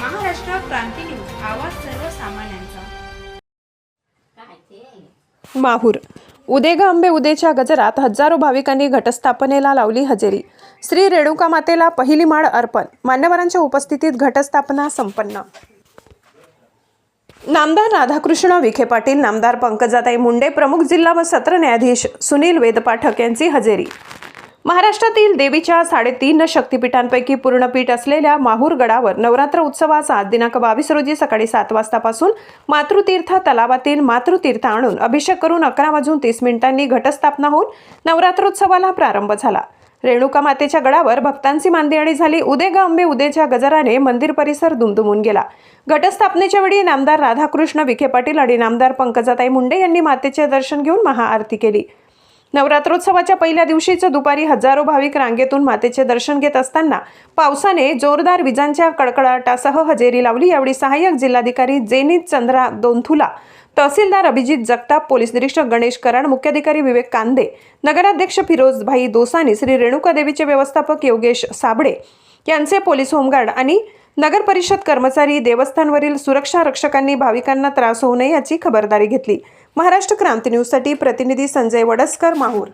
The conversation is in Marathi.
क्रांती न्यूज आवाज सर्वसामान्यांचा. माहूर. उदे ग उदेच्या गजरात हजारो भाविकांनी घटस्थापनेला लावली हजेरी. श्री रेणुका मातेला पहिली माळ अर्पण. मान्यवरांच्या उपस्थितीत घटस्थापना संपन्न. नामदार राधाकृष्ण विखे पाटील नामदार पंकजाताई मुंडे प्रमुख जिल्हा व सत्र न्यायाधीश सुनील वेदपाठक यांची हजेरी. महाराष्ट्रातील देवीच्या साडेतीन शक्तिपीठांपैकी पूर्णपीठ असलेल्या माहूरगडावर नवरात्र उत्सवाचा दिनांक बावीस रोजी सकाळी सात वाजतापासून मातृतीर्थ तलावातील मातृतीर्थ आणून अभिषेक करून अकरा वाजून तीस मिनिटांनी घटस्थापना होऊन नवरात्रोत्सवाला प्रारंभ झाला. रेणुका मातेच्या गडावर भक्तांची मांदियाळी झाली. उदे ग अंबे उदेच्या गजराने मंदिर परिसर दुमदुमून गेला. घटस्थापनेच्या वेळी नामदार राधाकृष्ण विखे पाटील आणि नामदार पंकजाताई मुंडे यांनी मातेचे दर्शन घेऊन महाआरती केली. नवरात्रोत्सवाच्या पहिल्या दिवशीच दुपारी हजारो भाविक रांगेतून मातेचे दर्शन घेत असताना पावसाने जोरदार विजांच्या कडकडाटासह हजेरी लावली. यावेळी सहाय्यक जिल्हाधिकारी जेनित चंद्रा दोंथुला तहसीलदार अभिजित जगताप पोलीस निरीक्षक गणेश कराड मुख्याधिकारी विवेक कांदे नगराध्यक्ष फिरोजभाई दोसानी श्री रेणुका देवीचे व्यवस्थापक योगेश साबळे यांचे पोलीस होमगार्ड आणि नगर परिषद कर्मचारी देवस्थानवरील सुरक्षा रक्षकांनी भाविकांना त्रास होऊ नये याची खबरदारी घेतली. महाराष्ट्र क्रांती न्यूजसाठी प्रतिनिधी संजय वडसकर माहूर.